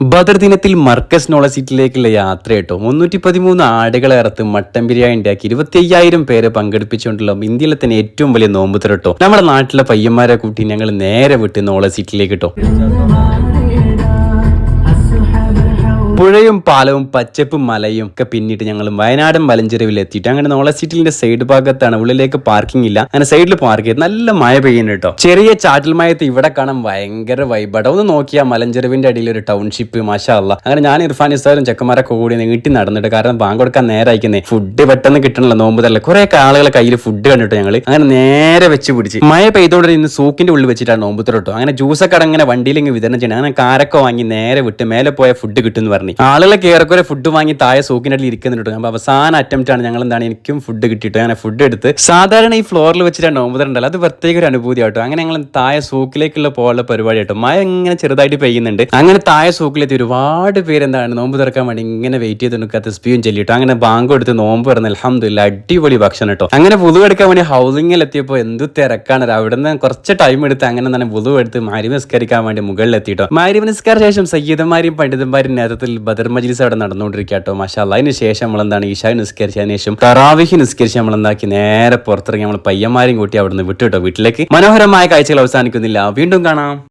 ബദർ ദിനത്തിൽ മർക്കസ് നോളസിറ്റിലേക്കുള്ള യാത്ര കേട്ടോ മുന്നൂറ്റി പതിമൂന്ന് ആടുകളെ ഇറത്ത് മട്ടൻ ബിരിയാണി ഉണ്ടാക്കി ഇരുപത്തി അയ്യായിരം പേരെ പങ്കെടുപ്പിച്ചുകൊണ്ടുള്ള ഇന്ത്യയിലെ തന്നെ ഏറ്റവും വലിയ നോമ്പ് തരട്ടോ നമ്മുടെ നാട്ടിലെ പയ്യന്മാരെ കൂട്ടി ഞങ്ങൾ നേരെ വിട്ട് നോളസിറ്റിലേക്ക് കേട്ടോ പുഴയും പാലവും പച്ചപ്പും മലയും ഒക്കെ പിന്നിട്ട് ഞങ്ങൾ വയനാടൻ മലഞ്ചെരുവിൽ എത്തിയിട്ട് അങ്ങനെ നോളസിറ്റിലിന്റെ സൈഡ് ഭാഗത്താണ്. ഉള്ളിലേക്ക് പാർക്കിംഗ് ഇല്ല. അങ്ങനെ സൈഡിൽ പാർക്ക് ചെയ്ത് നല്ല മഴ പെയ്യുന്നു കേട്ടോ. ചെറിയ ചാറ്റൽ മയത്ത് ഇവിടെ കാണാൻ ഭയങ്കര വൈബട ഒന്ന് നോക്കിയാൽ മലഞ്ചെരുവിന്റെ അടിയിൽ ഒരു ടൗൺഷിപ്പ് മാഷാല്ല അങ്ങനെ ഞാൻ ഇർഫാൻ ഇസ്താരും ചെക്കന്മാരൊക്കെ കൂടി നീട്ടി നടന്നിട്ട് കാരണം ബാങ്ക് കൊടുക്കാൻ നേരെ അയക്കുന്നേ. ഫുഡ് പെട്ടെന്ന് കിട്ടണല്ലോ നോമ്പ് തരല്ല കുറെ ആളുകളെ കയ്യിൽ ഫുഡ് കണ്ടിട്ട് ഞങ്ങൾ അങ്ങനെ നേരെ വെച്ച് പിടിച്ച്. മഴ പെയ്തോണ്ട് ഇന്ന് സൂക്കിന്റെ ഉള്ളിൽ വെച്ചിട്ടാണ് നോമ്പ് തൊട്ടോ അങ്ങനെ ജ്യൂസൊക്കെ അങ്ങനെ വണ്ടിയിൽ ഇങ്ങനെ വിതരണം ചെയ്യണം. അങ്ങനെ കാരൊക്കെ വാങ്ങി നേരെ വിട്ട് മേലെ പോയ ഫുഡ് കിട്ടും എന്ന് പറഞ്ഞു. ആളുകളൊക്കെ ഏറെക്കുറെ ഫുഡ് വാങ്ങി താഴെ സൂക്കിനടിയിൽ ഇരിക്കുന്നുണ്ട് അപ്പൊ അവസാന അറ്റംപ്റ്റ് ആണ് ഞങ്ങൾ എന്താണ് എനിക്കും ഫുഡ് കിട്ടിയിട്ട് അങ്ങനെ ഫുഡ് എടുത്ത് സാധാരണ ഈ ഫ്ലോറിൽ വെച്ചിട്ടാണ് നോമ്പ് തരണ്ടല്ലോ അത് പ്രത്യേക ഒരു അനുഭൂതി ആട്ടോ. അങ്ങനെ ഞങ്ങൾ താഴെ സൂക്കിലേക്കുള്ള പോലുള്ള പരിപാടി ആട്ടോ. മഴ ഇങ്ങനെ ചെറുതായിട്ട് പെയ്യുന്നുണ്ട്. അങ്ങനെ താഴെ സൂക്കിലെത്തി ഒരുപാട് പേര് എന്താണ് നോമ്പ് തുറക്കാൻ വേണ്ടി ഇങ്ങനെ വെയിറ്റ് ചെയ്ത് നിൽക്കാത്ത സ്പിയും ചെല്ലിട്ടോ അങ്ങനെ ബാങ്ക് എടുത്ത് നോമ്പ് പറഞ്ഞ അലഹമില്ല അടിപൊളി ഭക്ഷണം കേട്ടോ. അങ്ങനെ പുതു എടുക്കാൻ വേണ്ടി ഹൗസിംഗിൽ എത്തിയപ്പോൾ എന്ത് തിരക്കാണ് അവിടെ നിന്ന് കുറച്ച് ടൈം എടുത്ത് അങ്ങനെ തന്നെ പുതു എടുത്ത് മാരി നിസ്കരിക്കാൻ വേണ്ടി മുകളിൽ എത്തിയിട്ടോ മാരി നിസ്കാര ശേഷം സയ്യിദന്മാരും പണ്ഡിതന്മാരും നേതൃത്വത്തിൽ ബദർ മജ്ലിസ് അവിടെ നടന്നുകൊണ്ടിരിക്കുക കേട്ടോ. മഷാല്ല. അതിന് ശേഷം നമ്മൾ എന്താണ് ഈശാ നിസ്കരിച്ചതിന് ശേഷം തറാവിഹി നിസ്കരിച്ച് നമ്മൾ എന്താക്കി നേരെ പുറത്തിറങ്ങി നമ്മൾ പയ്യന്മാരും കൂട്ടി അവിടെ നിന്ന് വിട്ടു കേട്ടോ വീട്ടിലേക്ക്. മനോഹരമായ കാഴ്ചകൾ അവസാനിക്കുന്നില്ല. വീണ്ടും കാണാം.